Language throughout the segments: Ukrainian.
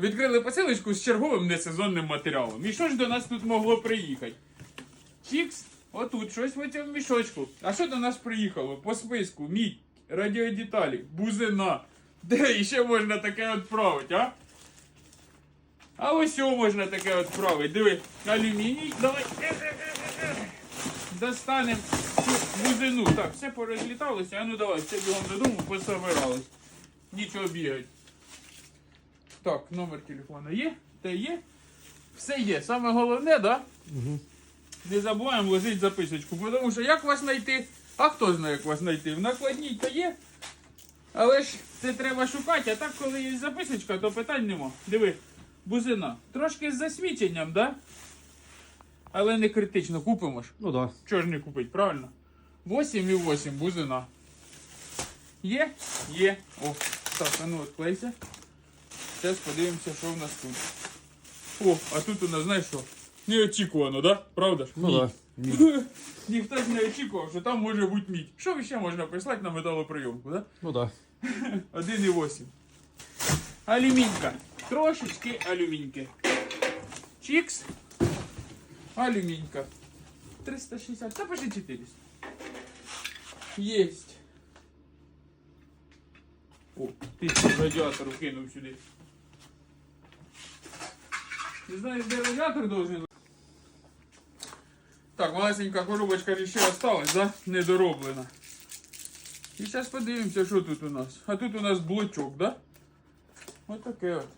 Відкрили посилочку з черговим несезонним матеріалом. І що ж до нас тут могло приїхати? Чікс, отут щось в цьому мішочку. А що до нас приїхало? По списку, мідь, радіодеталі, бузина. Де іще можна таке відправити, а? А ось що можна таке відправити. Диви, алюміній, давай. Достанемо цю бузину. Так, все порозліталося. А ну давай, все бігом додому, пособирались. Нічого бігать. Так, номер телефона є, те є. Все є. Саме головне, да? Угу. Не забуваємо ложити записочку. Тому що як вас знайти? А хто знає, як вас знайти? В накладній то є. Але ж це треба шукати, а так, коли є записочка, то питань нема. Диви, бузина. Трошки з засвіченням, да? Але не критично. Купимо ж. Ну да. Чого ж не купить, правильно? 8 і 8 бузина. Є? Є. О, так, а ну відклейся. Зараз подивимося, що в нас тут. О, а тут у нас, знаєш що? Неочікувано, да? Правда ж? Ну Мідь. да. Ні. Ніхто ж не очікував, що там може бути мідь. Що ще можна прислати на металоприйомку, да? Ну да. 1,8. Алюмінька. Трошечки алюміньки. Чікс. Алюмінька. 360. Та пиши 400. Єсть. О, ти радіатор вкинув сюди. Не знаєш, де радіатор должен? Так, малесенька коробочка ще осталась, да? Недороблена. І зараз подивимося, що тут у нас. А тут у нас блочок, да? Ось таке от.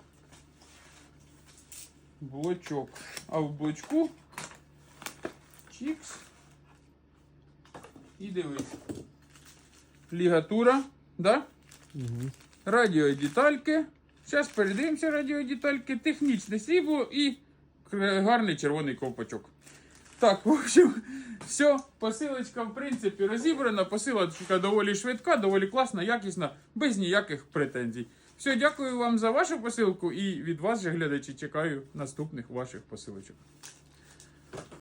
Блочок. А в блочку чікс. І дивись. Лігатура, да? Радіодетальки. Зараз передивимося радіодетальки, технічне срібло і гарний червоний ковпачок. Так, в общем, все, посилочка, в принципі, розібрана. Посилочка доволі швидка, доволі класна, якісна, без ніяких претензій. Все, дякую вам за вашу посилку і від вас же, глядачі, чекаю наступних ваших посилочок.